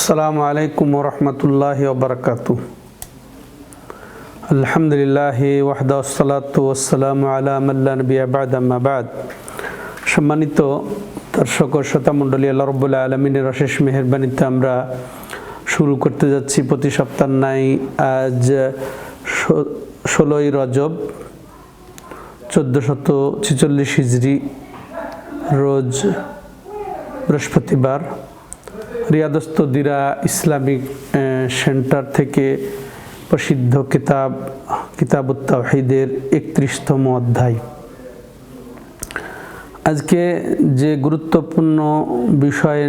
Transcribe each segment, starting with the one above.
السلام عليكم ورحمة الله وبركاته الحمد لله وحده والصلاة والسلام على من لا نبي بعد أما بعد সম্মানিত দর্শক ও শ্রোতা মণ্ডলী আল্লাহ রব্বুল্লাহ আলমিনের অশেষ মেহরবানিতে আমরা শুরু করতে যাচ্ছি প্রতি সপ্তাহ নাই আজ ষোলোই রজব চোদ্দোশত ছেচল্লিশ হিজড়ি রোজ বৃহস্পতিবার রিয়াদস্ত দিরা ইসলামিক সেন্টার থেকে প্রসিদ্ধ কিতাব কিতাব তাহিদের একত্রিশতম অধ্যায়। আজকে যে গুরুত্বপূর্ণ বিষয়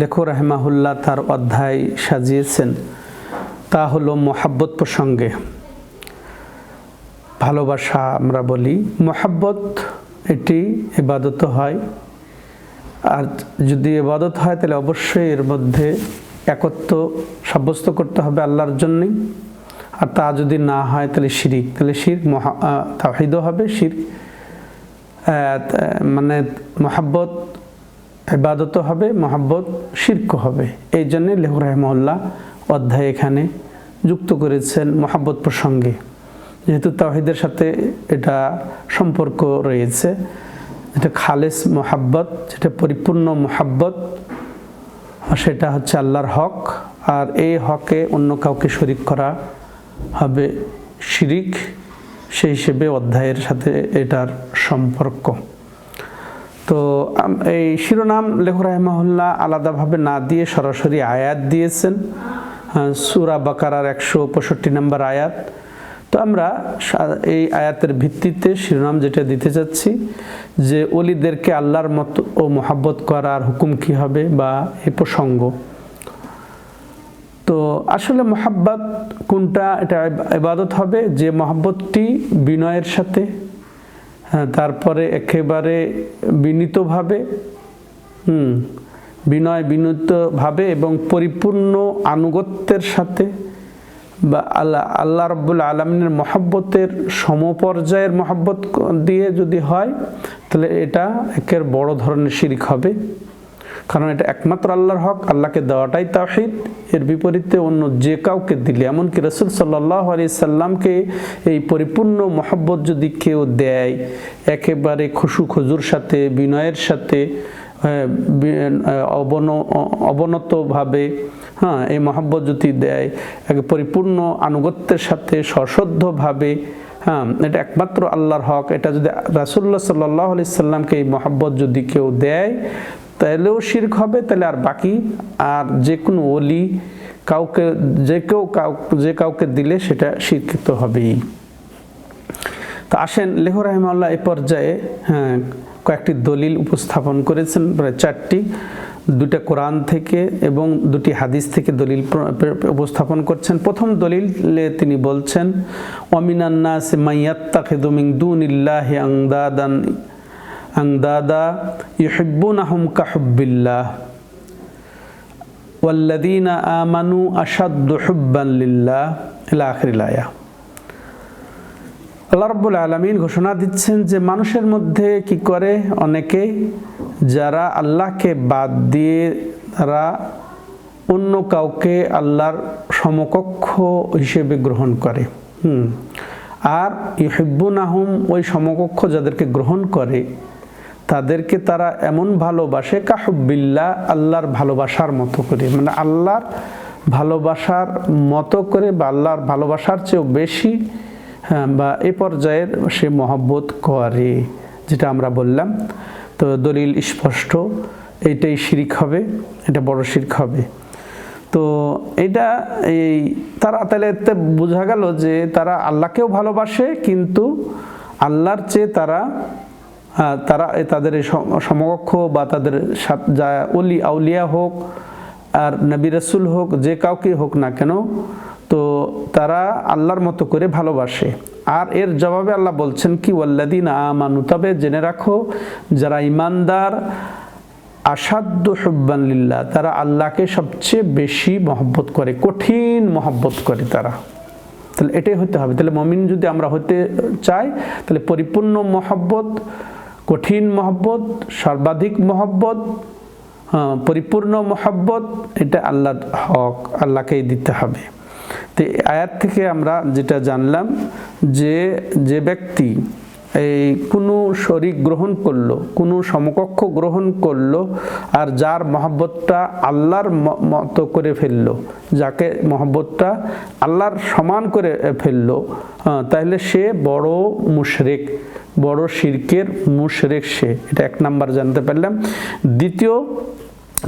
লেখক রাহমাহুল্লাহ তার অধ্যায় সাজিয়েছেন, তা হলো মোহাব্বত প্রসঙ্গে। ভালোবাসা আমরা বলি। মোহাব্বত এটি এবাদত হয়। আর যদি এবাদত হয়, তাহলে অবশ্যই এর মধ্যে একত্ব সাব্যস্ত করতে হবে আল্লাহর জন্যই আর তা যদি না হয়, তাহলে শিরিক। তাহলে শির মহা তাহিদও হবে শির মানে মহাব্বত এবাদত হবে, মহাব্বত শির্ক হবে। এই জন্যে লেহুর রহমল্লা অধ্যায় এখানে যুক্ত করেছেন মহাব্বত প্রসঙ্গে। যেহেতু তাহিদের সাথে এটা সম্পর্ক রয়েছে যেটা খালেস মোহাব্বত, যেটা পরিপূর্ণ মোহাব্বত সেটা হচ্ছে আল্লাহর হক, আর এই হকে অন্য কাউকে শরিক করা হবে শিরিক, সেই হিসেবে অধ্যায়ের সাথে এটার সম্পর্ক। তো এই শিরোনাম লেখু রাহমাহুল্লাহ আলাদাভাবে না দিয়ে সরাসরি আয়াত দিয়েছেন সূরা বাকারার একশো পঁয়ষট্টি নম্বর আয়াত। তো আমরা এই আয়াতের ভিত্তিতে শিরোনাম যেটা দিতে চাচ্ছি যে অলিদেরকে আল্লাহর মতো ও মোহাব্বত করার হুকুম কি হবে বা এ প্রসঙ্গ। তো আসলে মোহাব্বত কোনটা এটা ইবাদত হবে যে মহাব্বতটি বিনয়ের সাথে হ্যাঁ, তারপরে একেবারে বিনীতভাবে হুম বিনয় বিনীতভাবে এবং পরিপূর্ণ আনুগত্যের সাথে বা আল্লাহ আল্লাহ রব্বুল আলমিনের মহাব্বতের সমপর্যায়ের মহাব্বত দিয়ে যদি হয়, তাহলে এটা একের বড় ধরনের শিরিক হবে। কারণ এটা একমাত্র আল্লাহর হক, আল্লাহকে দেওয়াটাই তাহিদ এর বিপরীতে অন্য যে কাউকে দিলে, এমনকি রসুল সাল্লাহ আলি সাল্লামকে এই পরিপূর্ণ মহব্বত যদি কেউ দেয়, একেবারে খুশু খুজুর সাথে, বিনয়ের সাথে অবন অবনতভাবে হ্যাঁ এই মহব্বত যদি দেয়, একে পরিপূর্ণ আনুগত্যের সাথে সশ্রদ্ধভাবে হ্যাঁ এটা একমাত্র আল্লাহর হক। এটা যদি রাসুল্লাহ সাল্লাহ আলি সাল্লামকে এই মহব্বত যদি কেউ দেয়, তাহলেও শির্ক হবে, তাহলে আর বাকি আর যে কোনো অলি কাউকে, যে কেউ কাউ, যে কাউকে দিলে সেটা শিক্ষিত হবেই। তো আসেন, লেহ রহমাল্লাহ এই পর্যায়ে হ্যাঁ কয়েকটি দলিল উপস্থাপন করেছেন, প্রায় চারটি। দুটা কোরআন থেকে এবং দুটি হাদিস থেকে দলিল উপস্থাপন করছেন। প্রথম দলিলে তিনি বলছেন অমিনান্নাস মাইয়াত্তাখিদু মিন দুনিল্লাহি আংদাদান আংদাদা ইউহিব্বুনাহুম কাহুব্বিল্লাহ। ওয়াল্লাযীনা আমানু লিল্লাহ। ইলা আখিরিল আয়া। আল্লাহ রব্বুল আলমিন ঘোষণা দিচ্ছেন যে মানুষের মধ্যে কি করে? অনেকে যারা আল্লাহকে বাদ দিয়ে তারা অন্য কাউকে আল্লাহর সমকক্ষ হিসেবে গ্রহণ করে। হুম। আর ইহিব্বুন আহম ওই সমকক্ষ যাদেরকে গ্রহণ করে, তাদেরকে তারা এমন ভালোবাসে কাহব্বিল্লা, আল্লাহর ভালোবাসার মতো করে। মানে আল্লাহর ভালোবাসার মতো করে বা আল্লাহর ভালোবাসার চেয়েও বেশি বা এ পর্যায়ের সে মহব্বত করে, যেটা আমরা বললাম। তো দলিল স্পষ্ট, এটাই শিরিক হবে, এটা বড় শিরিক হবে। তো এটা এই তারা তাহলে এতে বোঝা গেল যে তারা আল্লাহকেও ভালোবাসে, কিন্তু আল্লাহর চেয়ে তারা তারা তাদের সমকক্ষ বা তাদের যা অলি, আউলিয়া হোক আর নবী রসুল হোক, যে কাউকে হোক না কেন তো তারা আল্লাহর মতো করে ভালোবাসে। আর এর জবাবে আল্লাহ বলছেন কি ওয়াল্লাদিন আমানু তবে জেনে রাখো যারা ইমানদার হুব্বান লিল্লাহ তারা আল্লাহকে সবচেয়ে বেশি মহব্বত করে কঠিন মহব্বত করে তারা। তাহলে এটাই হতে হবে। তাহলে মমিন যদি আমরা হতে চাই তাহলে পরিপূর্ণ মহব্বত কঠিন মহব্বত সর্বাধিক মহব্বত হ্যাঁ, পরিপূর্ণ মহব্বত এটা আল্লাহর হক আল্লাহকেই দিতে হবে। তো আয়াত থেকে আমরা যেটা জানলাম যে যে ব্যক্তি এই কোনো শরিক গ্রহণ করল, কোনো সমকক্ষ গ্রহণ করল আর যার মহব্বতটা আল্লাহর মতো করে ফেলল, যাকে মহব্বতটা আল্লাহর সমান করে ফেলল তাহলে সে বড় মুশরেক, বড় শিরকের মুশরেক সে। এটা এক নাম্বার জানতে পারলাম। দ্বিতীয়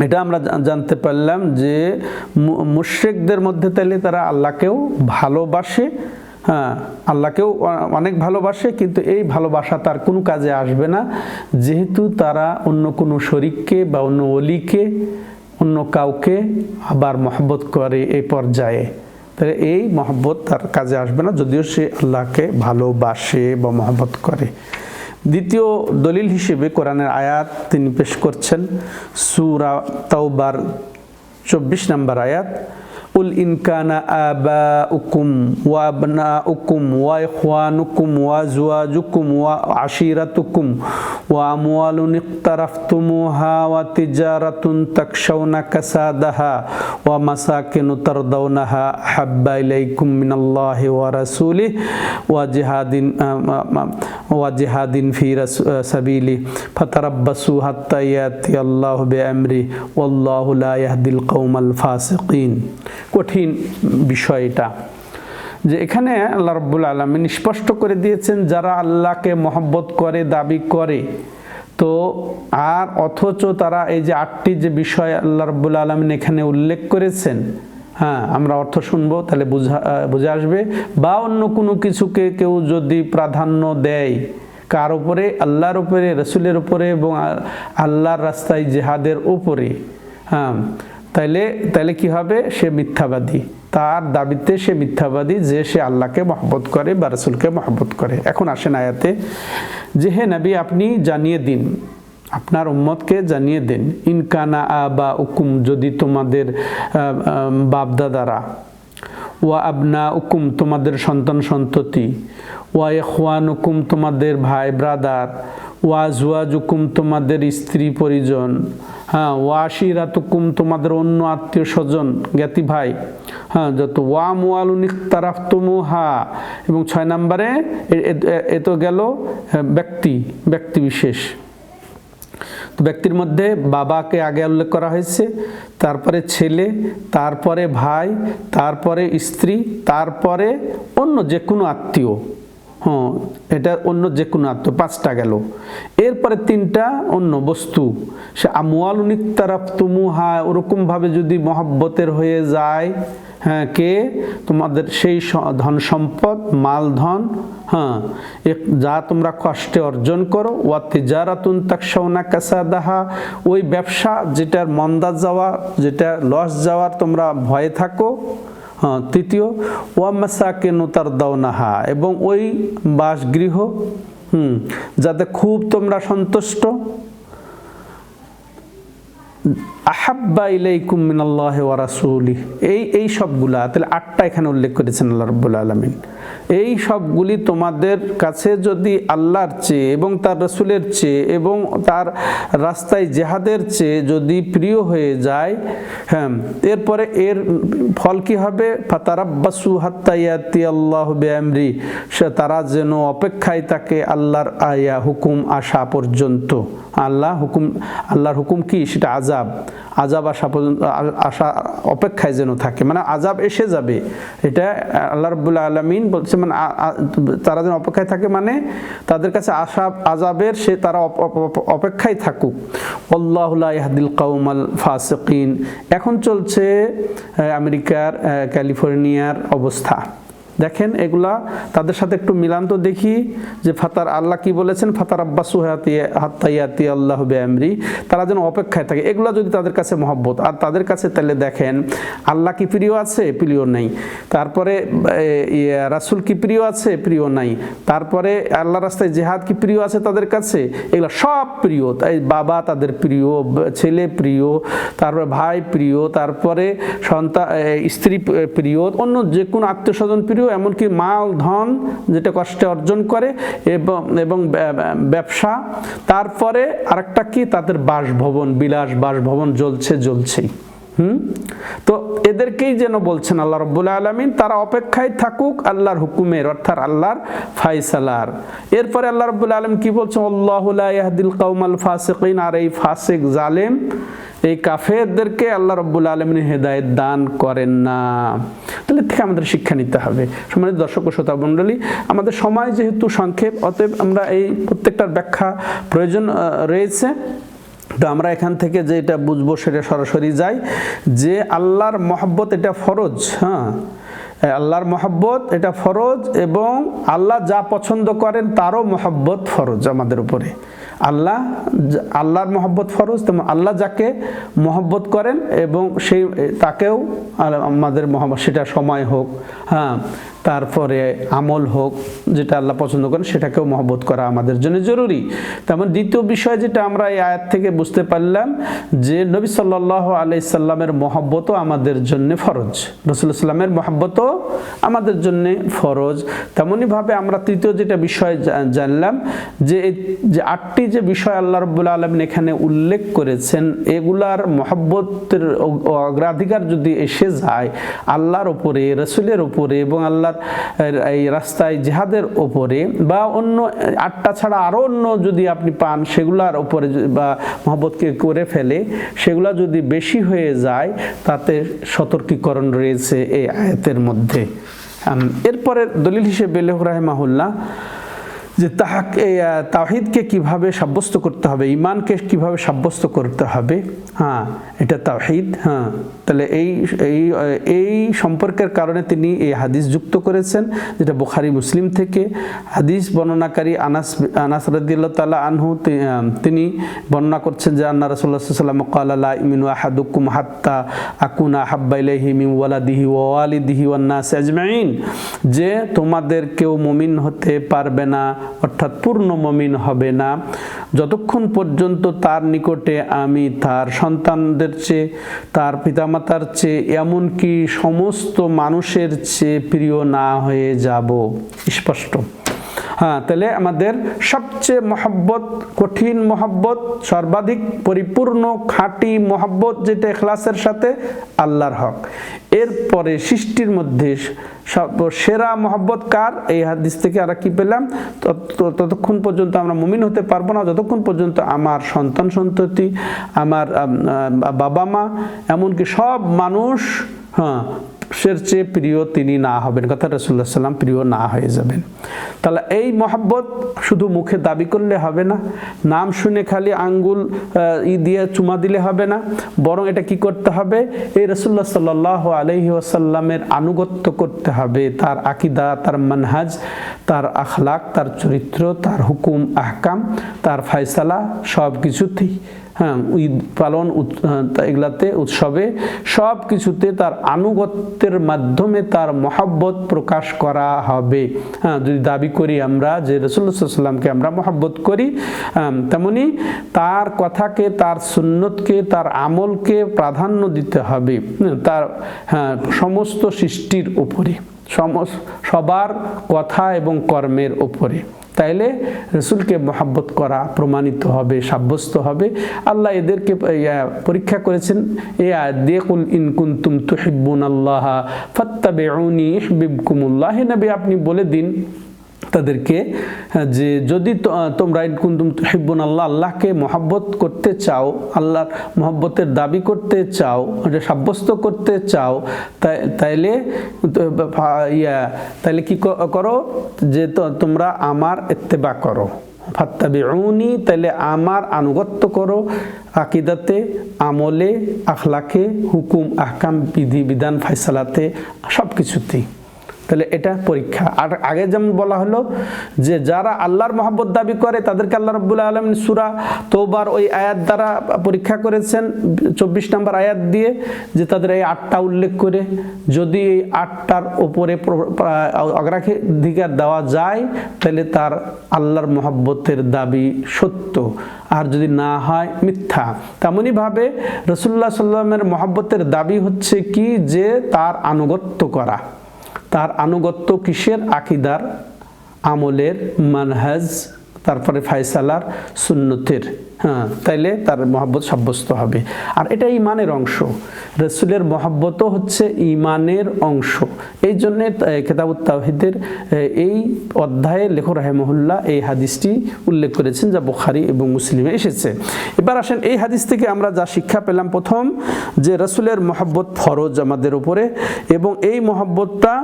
এটা আমরা জানতে পারলাম যে মুশরিকদের মধ্যে তাহলে তারা আল্লাহকেও ভালোবাসে হ্যাঁ আল্লাহকেও অনেক ভালোবাসে, কিন্তু এই ভালোবাসা তার কোনো কাজে আসবে না। যেহেতু তারা অন্য কোনো শরিককে বা অন্য অলিকে অন্য কাউকে আবার মহব্বত করে এই পর্যায়ে। তাহলে এই মহব্বত তার কাজে আসবে না, যদিও সে আল্লাহকে ভালোবাসে বা মহব্বত করে। দ্বিতীয় দলিল হিসেবে কোরআনের আয়াত তিনি পেশ করছেন। সুরা তাওবার চব্বিশ নম্বর আয়াত। উল ইনকানা আবা উকুম ওয়া আবনা উকুম ওয়া ইখওয়ানুকুম ওয়া জুয়াজুকুম ওয়া আশিরাতুকুম ওয়া আমওয়ালুন ইকতারাফতুমুহা ওয়া তিজারাতুন তাকশাউনা কাসাদাহা ওয়া মাসাকিনু তারদাউনাহা হাব্বা ইলাইকুম মিনাল্লাহি ওয়া রাসূলিহি ওয়া জিহাদিন ওয়া জিহাদিন ফি রাস- কঠিন বিষয় এটা। যে এখানে আল্লাহ রব্বুল আলমিন স্পষ্ট করে দিয়েছেন, যারা আল্লাহকে মহব্বত করে, দাবি করে, তো আর অথচ তারা এই যে আটটি যে বিষয় আল্লাহ রব্বুল আলমিন এখানে উল্লেখ করেছেন হ্যাঁ আমরা অর্থ শুনব, তাহলে বুঝা, বুঝে আসবে। বা অন্য কোনো কিছুকে কেউ যদি প্রাধান্য দেয়, কার উপরে? আল্লাহর উপরে, রসুলের উপরে এবং আল্লাহর রাস্তায় জেহাদের উপরে হ্যাঁ। তাইলে তাইলে কি হবে? সে মিথ্যাবাদী। তার দাবিতে সে মিথ্যাবাদী যে সে আল্লাহকে মহব্বত করে বা রসুলকে মহব্বত করে। এখন আসেন আয়াতে, যে হে নবী, আপনি জানিয়ে দিন, আপনার উম্মতকে জানিয়ে দিন, ইনকানা আবা উকুম যদি তোমাদের বাপদাদারা, ওয়া আবনা উকুম তোমাদের সন্তান সন্ততি, ওয়া ইখওয়ান উকুম তোমাদের ভাই ব্রাদার ওয়া জুয়াজুকুম, তোমাদের স্ত্রী পরিজন। হ্যাঁ ওয়াশিরাতুকুম তোমাদের অন্য আত্মীয় স্বজন, জ্ঞাতি ভাই। হ্যাঁ যত ওয়া মুয়ালুনিক তারাফতুমু হা এবং ছয় নম্বরে এ- তো গেল ব্যক্তি ব্যক্তি বিশেষ। ব্যক্তির মধ্যে বাবাকে আগে উল্লেখ করা হয়েছে, তারপরে ছেলে, তারপরে ভাই, তারপরে স্ত্রী, তারপরে অন্য যে কোনো আত্মীয়। হ্যাঁ এটা অন্য যে কোনো আত্ম, পাঁচটা গেল। এরপরে তিনটা অন্য বস্তু। সে আমওয়াল উনিক তারাফ তুমুহা ওরকমভাবে যদি মহাব্বতের হয়ে যায় হ্যাঁ কে? তোমাদের সেই ধন সম্পদ, মাল, ধন হ্যাঁ যা তোমরা কষ্টে অর্জন করো ওয়া তিজারাতুন তাকশাউনা কাসাদাহা, ওই ব্যবসা যেটার মন্দা যাওয়া, যেটা লস যাওয়ার তোমরা ভয়ে থাকো হ্যাঁ তৃতীয় ওয়ামাসাকে নুতার দাওনাহা এবং ওই বাসগৃহ, হুম, যাতে খুব তোমরা সন্তুষ্ট। আহাব্বা ইলাইকুম মিনাল্লাহ ওয়া রাসূলি, এই এই সবগুলা, তাহলে আটটা এখানে উল্লেখ করেছেন আল্লাহ রাব্বুল আলামিন। এই সবগুলি তোমাদের কাছে যদি আল্লাহর চেয়ে এবং তার রসুলের চেয়ে এবং তার রাস্তায় জেহাদের চেয়ে যদি প্রিয় হয়ে যায় হ্যাঁ এরপরে এর ফল কি হবে? ফাতারাব্বাসু হাত্তা ইয়াতি আল্লাহ বিআমরি, সে তারা যেন অপেক্ষায় থাকে আল্লাহর আয়া হুকুম আসা পর্যন্ত। আল্লাহ হুকুম, আল্লাহর হুকুম কি? সেটা আজাব আজাব আসা পর্যন্ত, আসা অপেক্ষায় যেন থাকে। মানে আজাব এসে যাবে। এটা আল্লাহ রব্বুল্লা আলমিন বলছে মানে তারা যেন অপেক্ষায় থাকে মানে তাদের কাছে আশা আজাবের সে তারা অপ- অপ- অপ- অপেক্ষায় থাকুক। আল্লাহুল্লাহ ইহাদিল কৌমাল ফাসকিন। এখন চলছে আমেরিকার ক্যালিফোর্নিয়ার অবস্থা। দেখেন এগুলা তাদের সাথে একটু মিলান তো দেখি যে ফাতার আল্লাহ কি বলেছেন? ফাতার আব্বাসু হাতি হাত্তাইয়াতি আল্লাহ বেআমরি। তারা যেন অপেক্ষায় থাকে। এগুলা যদি তাদের কাছে মহব্বত, আর তাদের কাছে তাহলে দেখেন, আল্লাহ কি প্রিয় আছে? প্রিয় নাই। তারপরে রাসূল কি প্রিয় আছে? প্রিয় নাই। তারপরে আল্লাহ রাস্তায় জেহাদ কি প্রিয় আছে তাদের কাছে? এগুলো সব প্রিয়। তাই বাবা তাদের প্রিয়, ছেলে প্রিয়, তারপরে ভাই প্রিয়, তারপরে সন্তান স্ত্রী প্রিয়, অন্য যে কোনো আত্মীয় স্বজন প্রিয় এমনকি মাল, ধন যেটা কষ্টে অর্জন করে এবং এবং ব্য- ব্য- ব্যবসা। তারপরে আরেকটা কি? তাদের বাসভবন, বিলাস বাসভবন জ্বলছে, জ্বলছেই। হুম? তো এদেরকেই যেন বলছেন আল্লাহ রব্বুল আলমিন, তারা অপেক্ষায় থাকুক আল্লাহর হুকুমের, অর্থাৎ আল্লাহর ফাইসালার এরপরে আল্লাহ রব্বুল আলম কি বলছেন? আল্লাহুল কৌমাল ফাসিকিন, আর এই ফাসেক জালেম, এই কাফেরদেরকে আল্লাহ রব্বুল আলমিন হেদায়ত দান করেন না। তাহলে থেকে আমাদের শিক্ষা নিতে হবে। সম্মানিত দর্শক ও শ্রোতা মণ্ডলী, আমাদের সময় যেহেতু সংক্ষেপ, অতএব আমরা এই প্রত্যেকটার ব্যাখ্যা প্রয়োজন রয়েছে। তো আমরা এখান থেকে যে এটা বুঝব সেটা সরাসরি যাই, যে আল্লাহর মহব্বত এটা ফরজ হ্যাঁ? আল্লাহর মহব্বত এটা ফরজ এবং আল্লাহ যা পছন্দ করেন তারও মহব্বত ফরজ আমাদের উপরে। আল্লাহ আল্লাহর মহব্বত ফরজ, তেমন আল্লাহ যাকে মহব্বত করেন এবং সেই তাকেও আমাদের মহব্বত, সেটা সময় হোক হ্যাঁ? তারপরে আমল হোক, যেটা আল্লাহ পছন্দ করেন, সেটাকেও মহব্বত করা আমাদের জন্য জরুরি। তেমন দ্বিতীয় বিষয় যেটা আমরা এই আয়াত থেকে বুঝতে পারলাম, যে নবী সাল্লাহ আলাইসাল্লামের মহব্বতও আমাদের জন্য ফরজ। রসুল্লাহ সাল্লামের মহব্বতও আমাদের জন্য ফরজ। তেমনইভাবে আমরা তৃতীয় যেটা বিষয় জানলাম, যে যে আটটি যে বিষয় আল্লাহ রব্বুল আলমিন এখানে উল্লেখ করেছেন, এগুলার মহব্বতের অগ্রাধিকার যদি এসে যায়, আল্লাহর ওপরে রসুলের ওপরে এবং আল্লাহর এই রাস্তায় জেহাদের ওপরে বা অন্য, আটটা ছাড়া আরও অন্য যদি আপনি পান, সেগুলার ওপরে বা মহব্বতকে করে ফেলে, সেগুলা যদি বেশি হয়ে যায়, তাতে সতর্কীকরণ রয়েছে এই আয়াতের মধ্যে। এরপরে দলিল হিসেবে লেহ রাহেমাহুল্লাহ যে তাহাকে তাওহিদকে কীভাবে সাব্যস্ত করতে হবে ইমানকে কীভাবে সাব্যস্ত করতে হবে হ্যাঁ এটা তাওহিদ হ্যাঁ তাহলে এই এই এই সম্পর্কের কারণে তিনি এই হাদিস যুক্ত করেছেন, যেটা বুখারি, মুসলিম থেকে, হাদিস বর্ণনাকারী আনাস আনাস রাদিয়াল্লাহু তাআলা আনহু তিনি বর্ণনা করছেন যে আন্না সাল্লাল্লাহু আলাইহি ওয়াসাল্লাম ক্বালা আহাদুকুম হাত্তা আকুনা হাব্বা ইলাইহি মিন ওয়ালাদিহি ওয়া ওয়ালিদিহি ওয়ান নাস আজমাইন, যে তোমাদের কেউ মমিন হতে পারবে না অর্থাৎ পূর্ণ মমিন হবে না। যতক্ষণ পর্যন্ত তার নিকটে আমি তার সন্তানদের চেয়ে, তার পিতামাতার চেয়ে, এমনকি সমস্ত মানুষের চেয়ে প্রিয় না হয়ে যাব। স্পষ্ট। হ্যাঁ তাহলে আমাদের সবচেয়ে মহব্বত, কঠিন মহব্বত, সর্বাধিক পরিপূর্ণ, খাঁটি মহব্বত যেটা এখলাসের সাথে, আল্লাহর হক। এরপরে সৃষ্টির মধ্যে সেরা মহব্বত কার? এই হাদিস থেকে আমরা কি পেলাম? তত- ততক্ষণ পর্যন্ত আমরা মুমিন হতে পারব না, যতক্ষণ পর্যন্ত আমার সন্তান সন্ততি, আমার বাবা মা, এমনকি সব মানুষ হ্যাঁ সের চেয়ে প্রিয় তিনি না হবেন। কথা রসুল্লাহ সাল্লাম প্রিয় না হয়ে যাবেন। তাহলে এই মহাব্বত শুধু মুখে দাবি করলে হবে না, নাম শুনে খালি আঙ্গুল ই দিয়ে চুমা দিলে হবে না, বরং এটা কি করতে হবে? এই রসুল্লাহ সাল্লাহ আলহি ওয়াসাল্লামের আনুগত্য করতে হবে। তার আকিদা, তার মানহাজ, তার আখলাক, তার চরিত্র, তার হুকুম, আহকাম, তার ফায়সালা সব কিছুতেই হ্যাঁ ঈদ পালন এগুলাতে উৎসবে সব কিছুতে তার আনুগত্যের মাধ্যমে তার মহাব্বত প্রকাশ করা হবে। হ্যাঁ যদি দাবি করি আমরা যে রসুল্লাহামকে আমরা মহাব্বত করি তেমনি তার কথাকে, তার সুন্নতকে, তার আমলকে প্রাধান্য দিতে হবে তার হ্যাঁ সমস্ত সৃষ্টির উপরে সবার কথা এবং কর্মের ওপরে তাইলে রসুলকে মহাব্বত করা প্রমাণিত হবে, সাব্যস্ত হবে। আল্লাহ এদেরকে পরীক্ষা করেছেন, এ দেকুল ইনকুন্তুম তুহিব্বুন আল্লাহ ফত্তাবে ইহবিবকুমুল্লাহ নবী, আপনি বলে দিন। তাদেরকে, যে যদি তোমরা হিব্বুন আল্লাহ, আল্লাহকে মহাব্বত করতে চাও, আল্লাহর মহব্বতের দাবি করতে চাও এটা সাব্যস্ত করতে চাও তাইলে ইয়া, তাইলে কি করো? যে তোমরা আমার এত্তেবা করো। ফাত্তাবি উনি তাইলে আমার আনুগত্য করো, আকিদাতে, আমলে, আখলাকে, হুকুম, আহকাম, বিধি, বিধান, ফাইসালাতে সব কিছুতেই তাহলে এটা পরীক্ষা। আর আগে যেমন বলা হলো যে যারা আল্লাহর মহাব্বত দাবি করে, তাদেরকে আল্লাহ রব্বুল আলম সুরা তোবার ওই আয়াত দ্বারা পরীক্ষা করেছেন, চব্বিশ নম্বর আয়াত দিয়ে যে তাদের এই আটটা উল্লেখ করে যদি এই আটটার ওপরে প্র- প্রা- অগ্রাধিকার দেওয়া যায়, তাহলে তার আল্লাহর মহাব্বতের দাবি সত্য। আর যদি না হয়, মিথ্যা। তেমনইভাবে রসুল্লাহ সাল্লামের মহাব্বতের দাবি হচ্ছে কি? যে তার আনুগত্য করা। তার আনুগত্য কিসের? আকিদার আমলের মানহাজ তারপরে ফায়সালার সুন্নতের হ্যাঁ তাইলে তার মহাব্বত সাব্যস্ত হবে। আর এটা ইমানের অংশ। রসুলের মহাব্বতও হচ্ছে ইমানের অংশ। এই জন্যে কেতাবুত তাহিদের এই অধ্যায়ে লেখক রাহেমহুল্লাহ এই হাদিসটি উল্লেখ করেছেন যা বুখারি এবং মুসলিমে এসেছে। এবার আসেন এই হাদিস থেকে আমরা যা শিক্ষা পেলাম প্রথম, যে রসুলের মহাব্বত ফরজ আমাদের উপরে এবং এই মহাব্বতটা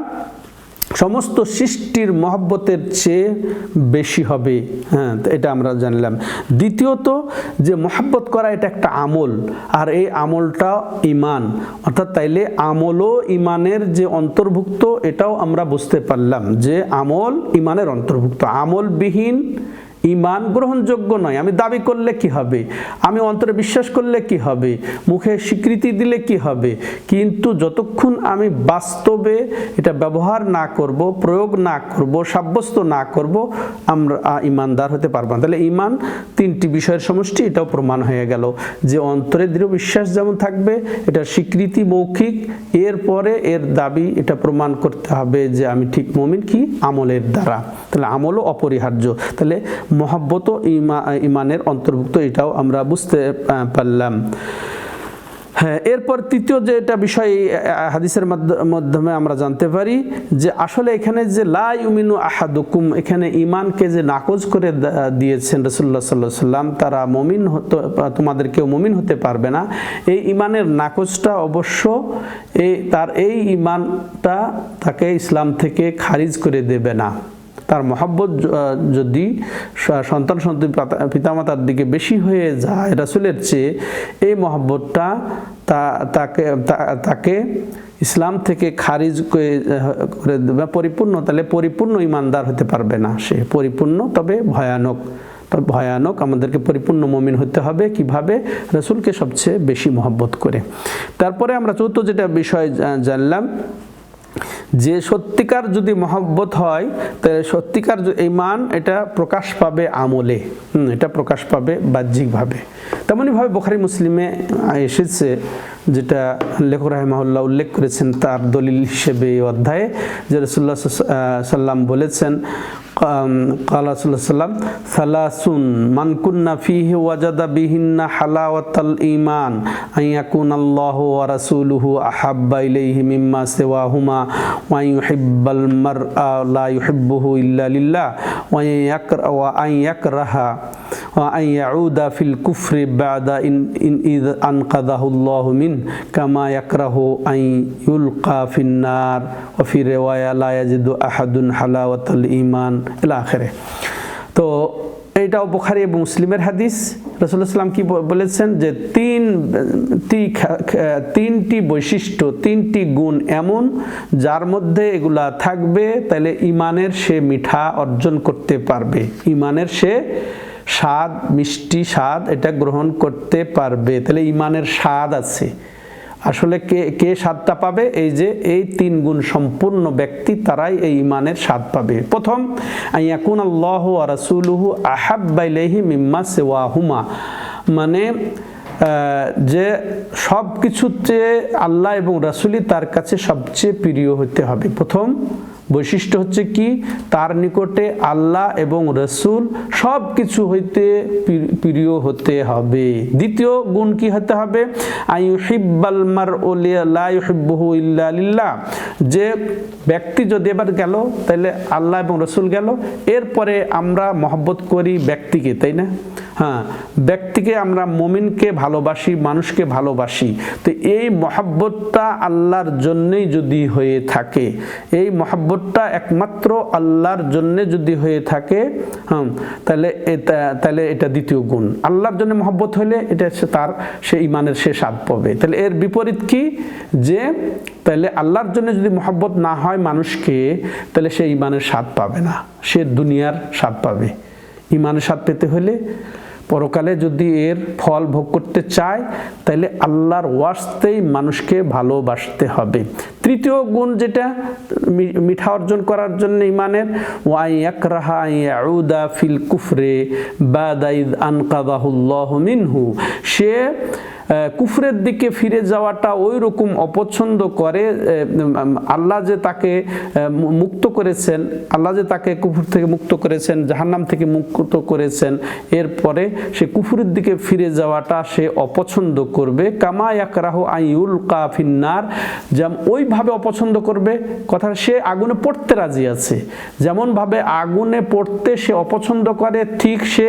সমস্ত সৃষ্টির মহব্বতের চেয়ে বেশি হবে। হ্যাঁ এটা আমরা জানলাম। দ্বিতীয়ত যে মহব্বত করা এটা একটা আমল, আর এই আমলটা ইমান অর্থাৎ তাইলে আমলও ইমানের যে অন্তর্ভুক্ত, এটাও আমরা বুঝতে পারলাম যে আমল ইমানের অন্তর্ভুক্ত। আমলবিহীন ইমান গ্রহণযোগ্য নয়। আমি দাবি করলে কি হবে? আমি অন্তরে বিশ্বাস করলে কি হবে? মুখে স্বীকৃতি দিলে কি হবে? কিন্তু যতক্ষণ আমি বাস্তবে এটা ব্যবহার না করব, প্রয়োগ না করব, সাব্যস্ত না করব, আমরা ইমানদার হতে পারব না। তাহলে ইমান তিনটি বিষয়ের সমষ্টি, এটাও প্রমাণ হয়ে গেল যে অন্তরে দৃঢ় বিশ্বাস যেমন থাকবে, এটা স্বীকৃতি মৌখিক, এরপরে এর দাবি, এটা প্রমাণ করতে হবে যে আমি ঠিক মমিন কি? আমলের দ্বারা। তাহলে আমলও অপরিহার্য। তাহলে মহাব্বত ইমা ইমানের অন্তর্ভুক্ত, এটাও আমরা বুঝতে পারলাম। হ্যাঁ এরপর তৃতীয় যে এটা বিষয় হাদিসের মাধ্যমে আমরা জানতে পারি যে আসলে এখানে যে লা ইউমিনু আহাদুকুম, এখানে ইমানকে যে নাকচ করে দিয়েছেন রসুল্লাহ সাল্লাহ সাল্লাম তারা মমিন হতে, তোমাদের কেউ মমিন হতে পারবে না। এই ইমানের নাকচটা অবশ্য এই, তার এই ইমানটা তাকে ইসলাম থেকে খারিজ করে দেবে না। তার মহাব্বত যদি সন্তান সন্তান পিতামাতার দিকে বেশি হয়ে যায় রাসুলের চেয়ে, এই মহাব্বতটা তাকে তাকে ইসলাম থেকে খারিজ করে দেবে, পরিপূর্ণ, তাহলে পরিপূর্ণ ইমানদার হতে পারবে না সে, পরিপূর্ণ তবে ভয়ানক ভয়ানক আমাদেরকে পরিপূর্ণ মমিন হতে হবে। কীভাবে? রসুলকে সবচেয়ে বেশি মহব্বত করে। তারপরে আমরা চতুর্থ যেটা বিষয় জানলাম যে সত্যিকার যদি মহব্বত হয়, তাহলে সত্যিকার এই মান এটা প্রকাশ পাবে আমলে। এটা প্রকাশ পাবে বাহ্যিকভাবে। তেমনইভাবে বোখারি, মুসলিমে এসেছে যেটা লেখক রাহেমাহুল্লাহ উল্লেখ করেছেন তার দলিল হিসেবে এই অধ্যায়ে, যে রসুল্লাহ সাল্লাম বলেছেন কালা সাল্লাম সালাসুন মানকুন্না ফিহি ওয়াজাদা বিহিন্না হালাওয়াতাল ইমান আইয়াকুন আল্লাহ ওয়া রাসূলুহু আহাব্বা ইলাইহি মিম্মা সিওয়াহুমা, ওয়া ইউহিব্বাল মারআ লা ইউহিব্বুহু ইল্লা লিল্লাহ, ওয়া ইয়াকরা, ওয়া আন وأن يكره وأن يعود في الكفر بعد إن, إن إذ أنقذه الله منه كما يكره أن يلقى في النار وفي رواية لا يجد أحد حلاوة الإيمان إلى آخره তো এইটাও বুখারি এবং মুসলিমের হাদিস রসুল্লাহ সাল্লাম কি বলেছেন যে তিন তিনটি বৈশিষ্ট্য তিনটি গুণ এমন যার মধ্যে এগুলা থাকবে তাহলে ইমানের সে মিঠা অর্জন করতে পারবে ইমানের সে স্বাদ, মিষ্টি স্বাদ এটা গ্রহণ করতে পারবে। তাহলে ইমানের স্বাদ আছে। আসলে কে কে স্বাদটা পাবে? এই যে এই তিন গুণ সম্পূর্ণ ব্যক্তি তারাই এই ইমানের স্বাদ পাবে। প্রথম আইয়াকুন আল্লাহ রাসুলুহু আহাব্বাইলেহি মিম্মা সেওয়াহুমা। মানে যে সব কিছুতে আল্লাহ এবং রাসুলি তার কাছে সবচেয়ে প্রিয় হতে হবে। প্রথম বৈশিষ্ট্য হচ্ছে কি? তার নিকটে আল্লাহ এবং রসুল সব কিছু হইতে প্রিয় হতে হবে। দ্বিতীয় গুণ কি হতে হবে? যে ব্যক্তি যদি এবার গেল তাহলে আল্লাহ এবং রসুল গেল, এরপরে আমরা মহব্বত করি ব্যক্তিকে, তাই না? হ্যাঁ ব্যক্তিকে আমরা মমিনকে ভালোবাসি, মানুষকে ভালোবাসি। তো এই মহাব্বতটা আল্লাহর জন্যই যদি হয়ে থাকে, এই মহাব্বতটা একমাত্র আল্লাহর জন্যে যদি হয়ে থাকে হ্যাঁ তাহলে তাহলে এটা দ্বিতীয় গুণ। আল্লাহর জন্য মহব্বত হলে এটা সে তার, সে ইমানের সে স্বাদ পাবে। তাহলে এর বিপরীত কি? যে, তাহলে আল্লাহর জন্য যদি মহব্বত না হয় মানুষকে, তাহলে সে ইমানের স্বাদ পাবে না। সে দুনিয়ার স্বাদ পাবে। ইমানের স্বাদ পেতে হলে পরকালে যদি এর ফল ভোগ করতে চায়, তাহলে আল্লাহর ওয়াস্তেই মানুষকে ভালোবাসতে হবে। তৃতীয় গুণ যেটা মিঠা অর্জন করার জন্য ইমানের, ওয়াই ইয়াকরাহা ইয়াউদা ফিল কুফরে মিনহু। সে কুফরের দিকে ফিরে যাওয়াটা ওই রকম অপছন্দ করে আল্লাহ যে তাকে মুক্ত করেছেন, আল্লাহ যে তাকে কুফুর থেকে মুক্ত করেছেন, জাহান্নাম থেকে মুক্ত করেছেন, এরপরে সে কুফুরের দিকে ফিরে যাওয়াটা সে অপছন্দ করবে। কামা ইয়াকরাহু আইউল কাফিন্নার যেমন ওইভাবে অপছন্দ করবে কথা সে আগুনে পড়তে রাজি আছে। যেমনভাবে আগুনে পড়তে সে অপছন্দ করে, ঠিক সে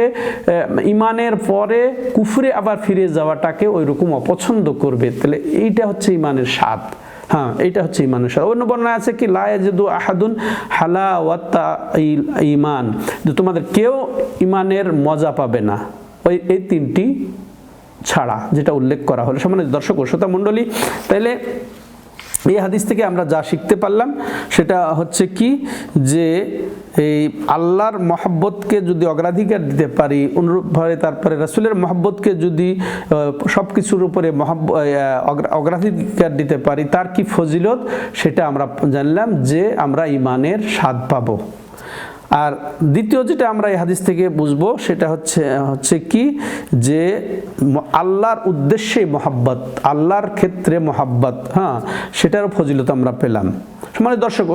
ইমানের পরে কুফরে আবার ফিরে যাওয়াটাকে ওই রকম অপছন্দ করবে। তাহলে এইটা হচ্ছে ইমানের স্বাদ। হ্যাঁ এইটা হচ্ছে ইমানের স্বাদ। অন্য বর্ণনা আছে কি লায়াজদু আহাদুন হালা ওয়াত্তা ইমান। যে তোমাদের কেউ ইমানের মজা পাবে না। ওই, এই তিনটি ছাড়া, যেটা উল্লেখ করা হলো। সমানের দর্শক ও শ্রোতা মণ্ডলী, তাইলে এই হাদিস থেকে আমরা যা শিখতে পারলাম, সেটা হচ্ছে কি যে এই আল্লাহর মহব্বতকে যদি অগ্রাধিকার দিতে পারি, অনুরূপভাবে তারপরে রাসুলের মহব্বতকে যদি সব কিছুর উপরে মহব্ব অগ্রা- অগ্রাধিকার দিতে পারি, তার কি ফজিলত? সেটা আমরা জানলাম যে আমরা ইমানের স্বাদ পাবো। আর দ্বিতীয় যেটা আমরা এই হাদিস থেকে বুঝব, সেটা হচ্ছে হচ্ছে কি? যে আল্লাহর উদ্দেশ্যে মহাব্বত, আল্লাহর ক্ষেত্রে মহাব্বত হ্যাঁ? সেটারও ফজিলত আমরা পেলাম। মানে দর্শক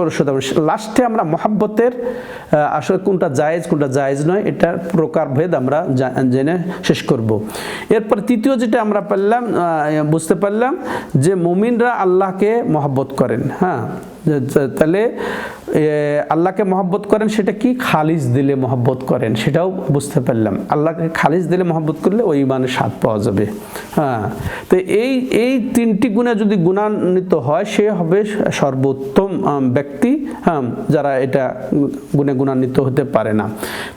লাস্টে আমরা মহাব্বতের আসলে কোনটা জায়েজ কোনটা জায়েজ নয়, এটার প্রকারভেদ আমরা জেনে শেষ করব। এরপর তৃতীয় যেটা আমরা পারলাম বুঝতে পারলাম যে মুমিনরা আল্লাহকে মহাব্বত করেন হ্যাঁ? তাহলে আল্লাহকে মহব্বত করেন, সেটা কি? খালিজ দিলে মহব্বত করেন, সেটাও বুঝতে পারলাম। আল্লাহকে খালিজ দিলে মহব্বত করলে ওই মানে স্বাদ পাওয়া যাবে। হ্যাঁ তো এই এই তিনটি গুণে যদি গুণান্বিত হয়, সে হবে সর্বোত্তম ব্যক্তি হ্যাঁ যারা এটা গুণে গুণান্বিত হতে পারে না।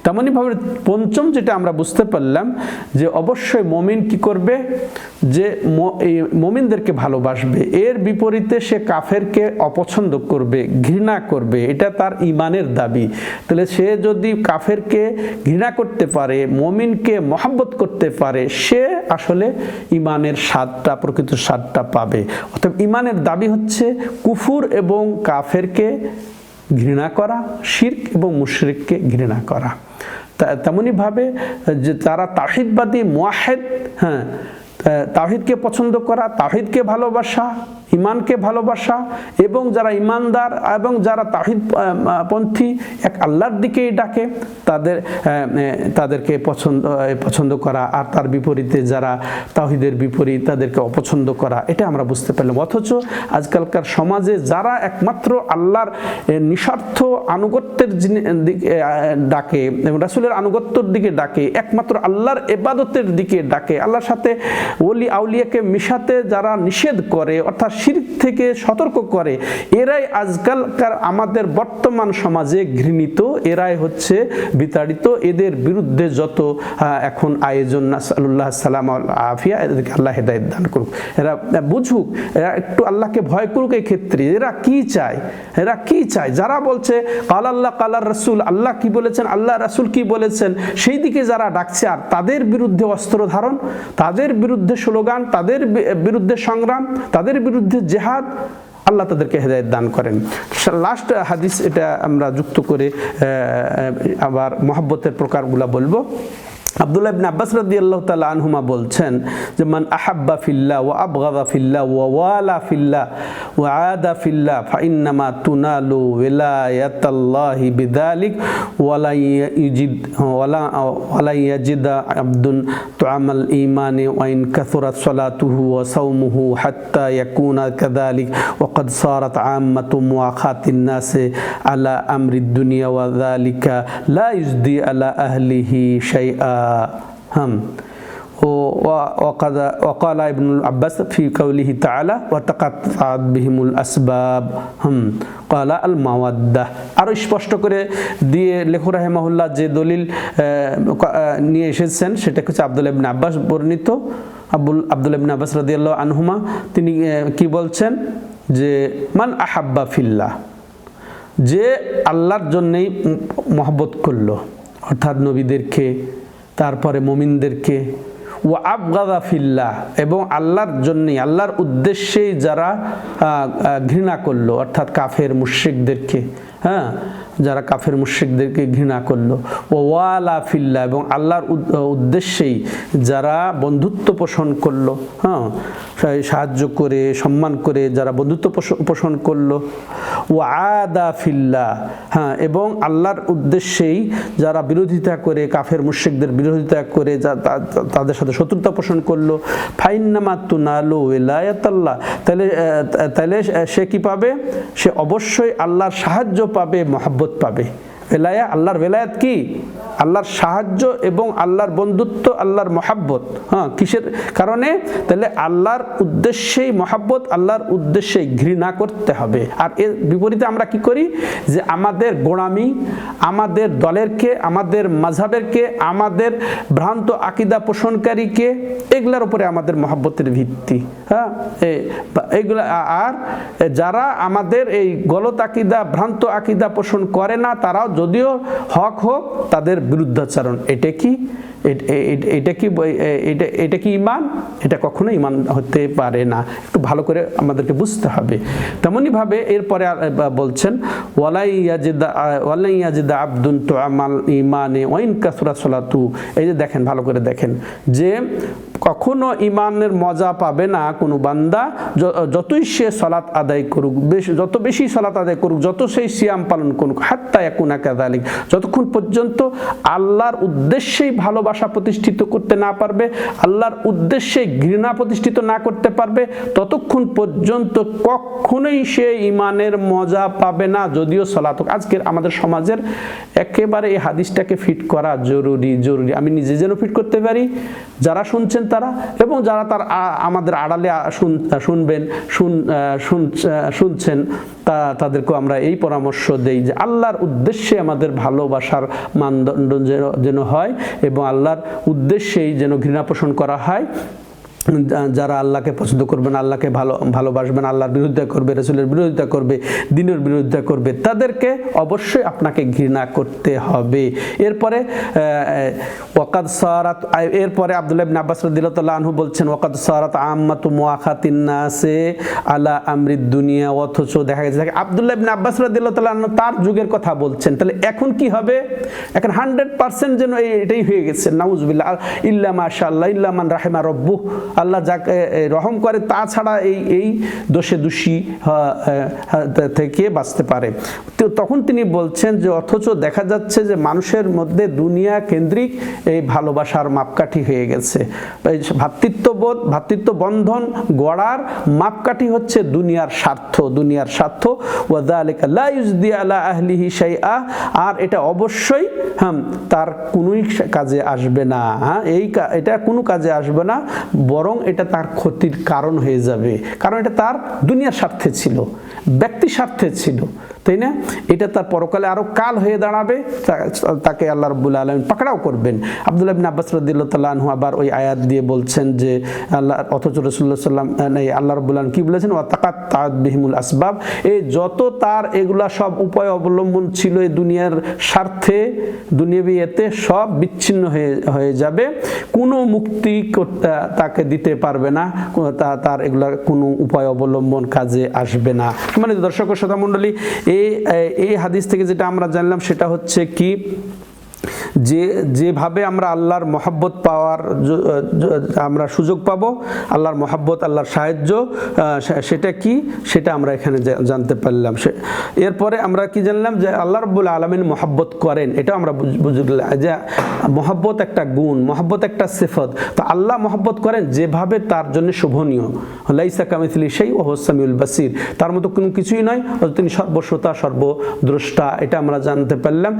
তেমনইভাবে পঞ্চম যেটা আমরা বুঝতে পারলাম, যে অবশ্যই মমিন কি করবে? যে মমিনদেরকে ভালোবাসবে। এর বিপরীতে সে কাফেরকে অপছন্দ করবে, ঘৃণা করবে এটা তার ইমানের দাবি। তাহলে সে যদি কাফেরকে ঘৃণা করতে পারে, মমিনকে মহাব্বত করতে পারে, সে আসলে ইমানের স্বাদটা, প্রকৃত স্বাদটা পাবে। অর্থাৎ ইমানের দাবি হচ্ছে কুফুর এবং কাফেরকে ঘৃণা করা, শির্ক এবং মুশরিককে ঘৃণা করা। তা- তেমনিভাবে যে তারা তাহিদবাদী মোয়াহেদ হ্যাঁ তা- তাওহিদকে পছন্দ করা, তাওহিদকে ভালোবাসা ইমানকে ভালোবাসা এবং যারা ইমানদার এবং যারা তাহিদ পন্থী, এক আল্লাহর দিকেই ডাকে, তাদের তাদেরকে পছন্দ পছন্দ করা আর তার বিপরীতে যারা তাহিদের বিপরীত তাদেরকে অপছন্দ করা, এটা আমরা বুঝতে পারলাম। অথচ আজকালকার সমাজে যারা একমাত্র আল্লাহর নিঃস্বার্থ আনুগত্যের দিকে ডাকে, এবং রাসুলের আনুগত্যের দিকে ডাকে, একমাত্র আল্লাহর এবাদতের দিকে ডাকে, আল্লাহর সাথে ওলি আউলিয়াকে মিশাতে যারা নিষেধ করে, অর্থাৎ শিরক থেকে সতর্ক করে। এরাই আজকালকার আমাদের বর্তমান সমাজে ঘৃণিত, এরাই হচ্ছে বিতাড়িত। এদের বিরুদ্ধে যত এখন আয়োজন নাসাল্লাহ সালাম আফিয়া, এদেরকে আল্লাহ হেদায়ত দান করুক। এরা বুঝুক, এরা একটু আল্লাহকে ভয় করুক এই ক্ষেত্রে এরা কি চায়? এরা কি চায়? যারা বলছে কাল আল্লাহ কালার রসুল আল্লাহ কি বলেছেন? আল্লাহ রাসুল কি বলেছেন? সেই দিকে যারা ডাকছে, আর তাদের বিরুদ্ধে অস্ত্র ধারণ, তাদের বিরুদ্ধে স্লোগান, তাদের বিরুদ্ধে সংগ্রাম, তাদের বিরুদ্ধে জেহাদ আল্লাহ তাদেরকে হেদায়ত দান করেন। লাস্ট হাদিস এটা আমরা যুক্ত করে আবার মহব্বতের প্রকারগুলা বলব। আবদুল্লাহ ইবনে আব্বাস রাদিয়াল্লাহু তাআলা আনহুমা বলছেন যে মান আহাব্বা ফিল্লাহ ওয়া আবগাদা ফিল্লাহ ওয়া ওয়ালা ফিল্লাহ ওয়া আদা ফিল্লাহ ফা ইন্নামা তুনালু ওয়ালায়াতাল্লাহি বিযালিক ওয়ালা ইয়াজিদ ওয়ালা ওয়ালা ইয়াজিদা আবদুন তুআমাল ঈমানি ওয়া ইন কাসুরাত সালাতুহু ওয়া সাওমুহু হাত্তা ইয়াকুনা কাযালিক ওয়া কদ সারাত আম্মাতু মুআখাতিন নাসি আলা আমরিদ দুনিয়া ওয়া যালিকা লা ইউজদি আলা আহলিহি শাইআ হাম ও ওকালা ইবনুল আব্বাস ফি কৌলিহি তালা ও তাকাত বিহিমুল আসবাব হুম কলা আল মাওয়াদ্দাহ আরও স্পষ্ট করে দিয়ে লেখু রাহেমাহুল্লাহ যে দলিল নিয়ে এসেছেন, সেটা হচ্ছে আব্দুল ইবনে আব্বাস বর্ণিত। আব্দুল আব্দুল ইবনে আব্বাস রাদিয়াল্লাহ আনহুমা, তিনি কি বলছেন? যে, মান আহাব্বা ফিল্লাহ, যে আল্লাহর জন্যেই মহব্বত করল, অর্থাৎ নবীদেরকে তারপরে মমিনদেরকে ও আবগাদা ফিল্লাহ, এবং আল্লাহর জন্যই, আল্লাহর উদ্দেশ্যেই যারা ঘৃণা করল, অর্থাৎ কাফের, মুশ্রিকদেরকে হ্যাঁ যারা কাফের মুশ্রিকদেরকে ঘৃণা করল। ওয়ালা ফিল্লা, এবং আল্লাহর উদ্দেশ্যেই যারা বন্ধুত্ব পোষণ করল হ্যাঁ সাহায্য করে, সম্মান করে যারা বন্ধুত্ব পোষ- পোষণ করল। ও আদা ফিল্লা হ্যাঁ এবং আল্লাহর উদ্দেশ্যেই যারা বিরোধিতা করে, কাফের মুশ্রিকদের বিরোধিতা করে তাদের সাথে শত্রুতা পোষণ করল। ফাইন্নামা তুনালু এলায়াতাল্লাহ তাহলে তাহলে সে কি পাবে? সে অবশ্যই আল্লাহর সাহায্য পাবে, মহাব্বত পাবে। বেলায়া, আল্লাহর বেলায়াত কি? আল্লাহর সাহায্য এবং আল্লাহর বন্ধুত্ব, আল্লাহর মহাব্বত। হ্যাঁ কিসের কারণে? তাহলে আল্লাহর উদ্দেশ্যেই মহাব্বত, আল্লাহর উদ্দেশ্যেই ঘৃণা করতে হবে। আর এর বিপরীতে আমরা কি করি? যে আমাদের গোড়ামি, আমাদের দলেরকে আমাদের মাঝাবেরকে আমাদের ভ্রান্ত আকিদা পোষণকারীকে এগুলার উপরে আমাদের মহাব্বতের ভিত্তি। হ্যাঁ এ- বা- এগুলা আর যারা আমাদের এই গলত আকিদা, ভ্রান্ত আকিদা পোষণ করে না, তারাও যদিও হক হোক তাদের বিরুদ্ধাচরণ। এটা কি? এটা কি এটা এটা কি ইমান এটা কখনো ইমান হতে পারে না। একটু ভালো করে আমাদেরকে বুঝতে হবে। তেমনইভাবে এরপরে বলছেন, ওয়ালাই ইয়াজিদা ওয়ালাই ইয়াজিদা আব্দুন তো আমাল ইমানে ওয়াইন কাসুরা সলাতু। এই যে দেখেন, ভালো করে দেখেন, যে কখনো ইমানের মজা পাবে না কোনো বান্দা যতই সে সলাৎ আদায় করুক, বেশ যত বেশি সলাৎ আদায় করুক, যত সেই সিয়াম পালন করুক, হাত্তা একুনা কাদালিক যতক্ষণ পর্যন্ত আল্লাহর উদ্দেশ্যেই ভালোবাসা প্রতিষ্ঠিত করতে না পারবে, আল্লাহর উদ্দেশ্যে ঘৃণা প্রতিষ্ঠিত না করতে পারবে, ততক্ষণ পর্যন্ত কখনোই সে ইমানের মজা পাবে না যদিও সলাৎ হোক। আজকের আমাদের সমাজের একেবারে এই হাদিসটাকে ফিট করা জরুরি জরুরি আমি নিজে যেন ফিট করতে পারি, যারা শুনছেন তারা, এবং যারা তার আমাদের আড়ালে শুন- শুনবেন শুনছেন, তা, তাদেরকেও আমরা এই পরামর্শ দেই যে আল্লাহর উদ্দেশ্যে আমাদের ভালোবাসার মানদণ্ড যেন- যেন হয়, এবং আল্লাহর উদ্দেশ্যেই যেন ঘৃণা পোষণ করা হয়। যারা আল্লাহকে পছন্দ করবেন, আল্লাহকে ভালো, ভালোবাসবেন, আল্লাহর বিরোধিতা করবে, রসুলের বিরোধিতা করবে, দিনের বিরোধিতা করবে, তাদেরকে অবশ্যই আপনাকে ঘৃণা করতে হবে। এরপরে ওয়াকাদ সারাত, এরপরে আব্দুল্লাহ ইবনে আব্বাস আনহু বলছেন, ওয়াকাদ সারাত আম্মাতু মুআখাতিন নাসে দুনিয়া, অথচ দেখা গেছে আব্দুল্লাহ ইবনে আব্বাস রাদিয়াল্লাহু আনহু তার যুগের কথা বলছেন। তাহলে এখন কি হবে? এখন হান্ড্রেড পার্সেন্ট যেন এটাই হয়ে গেছে। নাউজুবিল্লাহ, ইল্লা মাশাআল্লাহ, ইল্লা রাহিমা রব্বু আল্লাহ যাকে রহম করে তাছাড়া এই এই দোষে দোষী থেকে বাঁচতে পারে। তো তখন তিনি বলছেন যে, অথচ দেখা যাচ্ছে যে, মানুষের মধ্যে দুনিয়া কেন্দ্রিক এই ভালোবাসার মাপকাঠি হয়ে গেছে। ভাতৃত্ববোধ ভাতৃত্ব বন্ধন গড়ার মাপকাঠি হচ্ছে দুনিয়ার স্বার্থ দুনিয়ার স্বার্থ। আলা আর এটা অবশ্যই হ্যাঁ তার কোনোই কাজে আসবে না। হ্যাঁ এই এটা কোনো কাজে আসবে না বরং এটা তার ক্ষতির কারণ হয়ে যাবে। কারণ এটা তার দুনিয়ার স্বার্থে ছিল, ব্যক্তি স্বার্থে ছিল। তাই না? এটা তার পরকালে আরও কাল হয়ে দাঁড়াবে। তাকে আল্লাহ রব্বুল আলম পাকড়াও করবেন। আব্দুল্লাহ বিন আব্বাস রদিল্লাহ আবার ওই আয়াত দিয়ে বলছেন যে, আল্লাহ, অথচ রসুল্লাহ সাল্লাম এই আল্লাহ রব্বুল আলম কি বলেছেন? ও তাকাত তাঁত বিহিমুল আসবাব। এই যত তার এগুলা সব উপায় অবলম্বন ছিল এই দুনিয়ার স্বার্থে দুনিয়াবি এতে সব বিচ্ছিন্ন হয়ে হয়ে যাবে। কোনো মুক্তি তাকে দিতে পারবে না। তার এগুলা কোনো উপায় অবলম্বন কাজে আসবে না। মানে দর্শক শ্রোতা মণ্ডলী এই এই হাদিস থেকে যেটা আমরা জানলাম সেটা হচ্ছে কি? যে, যেভাবে আমরা আল্লাহর মহাব্বত পাওয়ার আমরা সুযোগ পাব, আল্লাহর মহাব্বত, আল্লাহর সাহায্য সেটা কি? সেটা আমরা এখানে জানতে পারলাম। সে, এরপরে আমরা কি জানলাম যে আল্লাহ রব্বুল আলমিন মহাব্বত করেন। এটা আমরা বুঝ- বুঝলাম যে মহাব্বত একটা গুণ, মহাব্বত একটা সিফত। তো আল্লাহ মহাব্বত করেন যেভাবে তার জন্য শোভনীয়। লাইসা কামিথলি সেই ও হোসামিউল বাসির। তার মতো কোনো কিছুই নয় তিনি সর্বশ্রোতা, সর্বদ্রষ্টা, এটা আমরা জানতে পারলাম।